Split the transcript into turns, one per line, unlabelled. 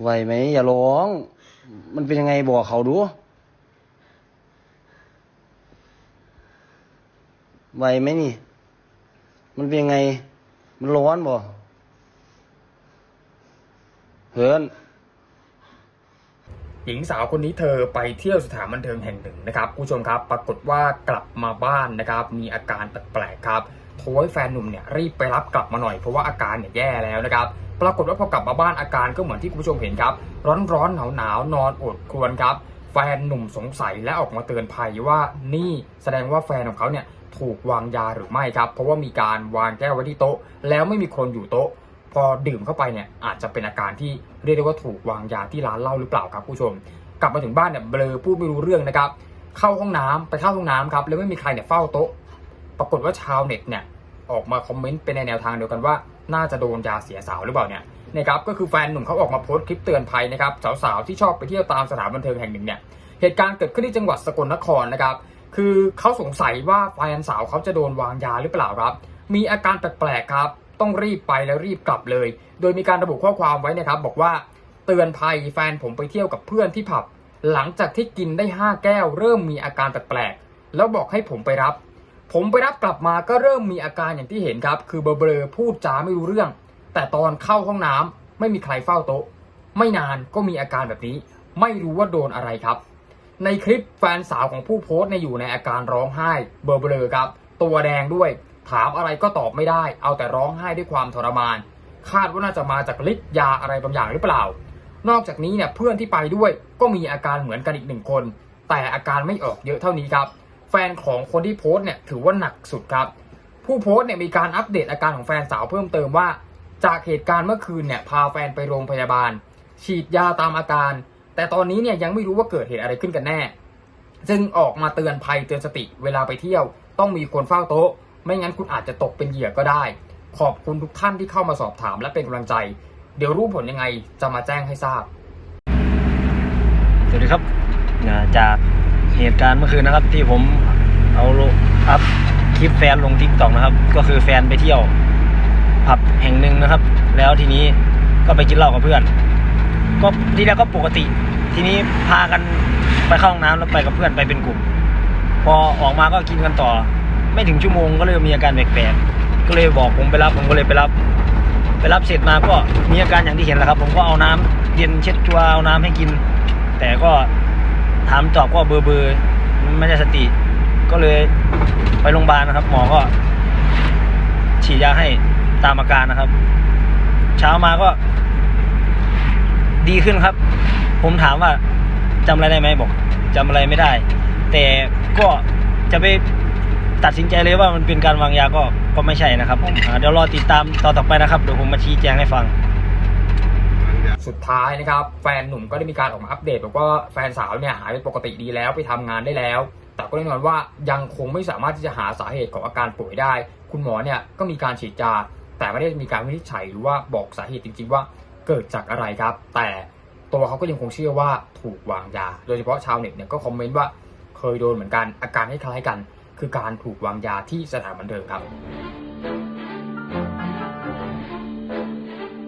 ไหวไหมอย่าร้อง มันเป็นยังไงบอกเขาดู ไหวไหมนี่ มันเป็นยังไง มันร้อนบ่เฮิรน
หญิงสาวคนนี้เธอไปเที่ยวสถานบันเทิงแห่งหนึ่งนะครับคุณผู้ชมครับ ปรากฏว่ากลับมาบ้านนะครับ มีอาการแปลกๆครับ โทรให้แฟนหนุ่มเนี่ยรีบไปรับกลับมาหน่อยเพราะว่าอาการเนี่ยแย่แล้วนะครับปรากฏว่าพอกลับมาบ้านอาการก็เหมือนที่คุณผู้ชมเห็นครับ ร้อนๆหนาวๆนาวนอนอดครวรครับ แฟนหนุ่มสงสัยและออกมาเตือนภัยว่านี่แสดงว่าแฟนของเขาเนี่ยถูกวางยาหรือไม่ครับ เพราะว่ามีการวางแก้วไว้ที่โต๊ะ แล้วไม่มีคนอยู่โต๊ะ พอดื่มเข้าไปเนี่ยอาจจะเป็นอาการที่เรียกได้ว่าถูกวางยาที่ร้านเหล้าหรือเปล่าครับผู้ชม กลับมาถึงบ้านเนี่ยเบลอพูดไม่รู้เรื่องนะครับเข้าห้องน้ำไปเข้าห้องน้ำครับแล้วไม่มีใครเนี่ยเฝ้าโต๊ะ ปรากฏว่าชาวเน็ตเนี่ยออกมาคอมเมนต์เป็นในแนวทางเดียวกันว่า น่าจะโดนยาเสียสาวหรือเปล่าเนี่ยนะครับก็คือแฟนหนุ่มเขาออกมาโพสต์คลิปเตือนภัยนะครับสาวๆที่ชอบไปเที่ยวตามสถานบันเทิงแห่งหนึ่งเนี่ยเหตุการณ์เกิดขึ้นที่จังหวัดสกลนครนะครับ คือเขาสงสัยว่าแฟนสาวเขาจะโดนวางยาหรือเปล่าครับ มีอาการแปลกๆครับ ต้องรีบไปแล้วรีบกลับเลย โดยมีการระบุข้อความไว้นะครับ บอกว่าเตือนภัยแฟนผมไปเที่ยวกับเพื่อนที่ผับ หลังจากที่กินได้ 5 แก้ว เริ่มมีอาการแปลกๆแล้วบอกให้ผมไปรับ ผมไปรับกลับมาก็เริ่มมีอาการอย่างที่เห็นครับ คือเบลอพูดจาไม่รู้เรื่อง แต่ตอนเข้าห้องน้ำไม่มีใครเฝ้าโต๊ะ ไม่นานก็มีอาการแบบนี้ ไม่รู้ว่าโดนอะไรครับ ในคลิปแฟนสาวของผู้โพสต์เนี่ยอยู่ในอาการร้องไห้เบลอๆครับ ตัวแดงด้วย ถามอะไรก็ตอบไม่ได้ เอาแต่ร้องไห้ด้วยความทรมาน คาดว่าน่าจะมาจากฤทธิ์ยาอะไรบางอย่างหรือเปล่า นอกจากนี้เนี่ยเพื่อนที่ไปด้วยก็มีอาการเหมือนกันอีกหนึ่งคน แต่อาการไม่ออกเยอะเท่านี้ครับ นของคนที่โพสต์เนี่ยถือว่าหนักสุดครับ ผู้โพสต์เนี่ยมีการอัปเดตอาการของแฟนสาวเพิ่มเติมว่า จากเหตุการณ์เมื่อคืนเนี่ยพาแฟนไปโรงพยาบาล ฉีดยาตามอาการ แต่ตอนนี้เนี่ยยังไม่รู้ว่าเกิดเหตุอะไรขึ้นกันแน่ จึงออกมาเตือนภัยเตือนสติเวลาไปเที่ยว ต้องมีคนเฝ้าโต๊ะ ไม่งั้นคุณอาจจะตกเป็นเหยื่อก็ได้ ขอบคุณทุกท่านที่เข้ามาสอบถามและเป็นกำลังใจ เดี๋ยวรู้ผลยังไงจะมาแจ้งให้ทราบ
สวัสดีครับจากเหตุการณ์เมื่อคืนนะครับที่ผม เอาลงอัพคลิปแฟนลงทิกตอกนะครับ ก็คือแฟนไปเที่ยวผับแห่งหนึ่งนะครับ แล้วทีนี้ก็ไปกินเหล้ากับเพื่อน ก็ทีแรกก็ปกติ ทีนี้พากันไปเข้าห้องน้ำแล้วไปกับเพื่อนไปเป็นกลุ่ม พอออกมาก็กินกันต่อ ไม่ถึงชั่วโมงก็เริ่มมีอาการแปลกๆก็เลยบอกผมไปรับผมก็เลยไปรับ ไปรับเสร็จมาก็มีอาการอย่างที่เห็นแหละครับ ผมก็เอาน้ำเย็นเช็ดตัวเอาน้ำให้กิน แต่ก็ถามตอบก็เบอร์เบอร์ไม่ได้สติ ก็เลยไปโรงพยาบาลนะครับ หมอก็ฉีดยาให้ตามอาการนะครับ เช้ามาก็ ดีขึ้นครับ ผมถามว่าจำอะไรได้ไหมบอกจำอะไรไม่ได้ แต่ก็จะไปตัดสินใจเลยว่ามันเป็นการวางยาก็ก็ไม่ใช่นะครับผมเดี๋ยวรอติดตามตอนต่อไปนะครับเดี๋ยวผมมาชี้แจงให้ฟัง
สุดท้ายนะครับ แฟนหนุ่มก็ได้มีการออกมาอัปเดตบอกว่าแฟนสาวเนี่ยหายเป็นปกติดีแล้วไปทำงานได้แล้ว แต่ก็แน่นอนว่ายังคงไม่สามารถที่จะหาสาเหตุของอาการป่วยได้ คุณหมอเนี่ยก็มีการฉีดยาแต่ไม่ได้มีการวินิจฉัยหรือว่าบอกสาเหตุจริง ๆ ว่าเกิดจากอะไรครับ แต่ตัวเขาก็ยังคงเชื่อว่าถูกวางยา โดยเฉพาะชาวเน็ตเนี่ยก็คอมเมนต์ว่าเคยโดนเหมือนกันอาการคล้ายๆกัน คือการถูกวางยาที่สถานบันเทิงครับ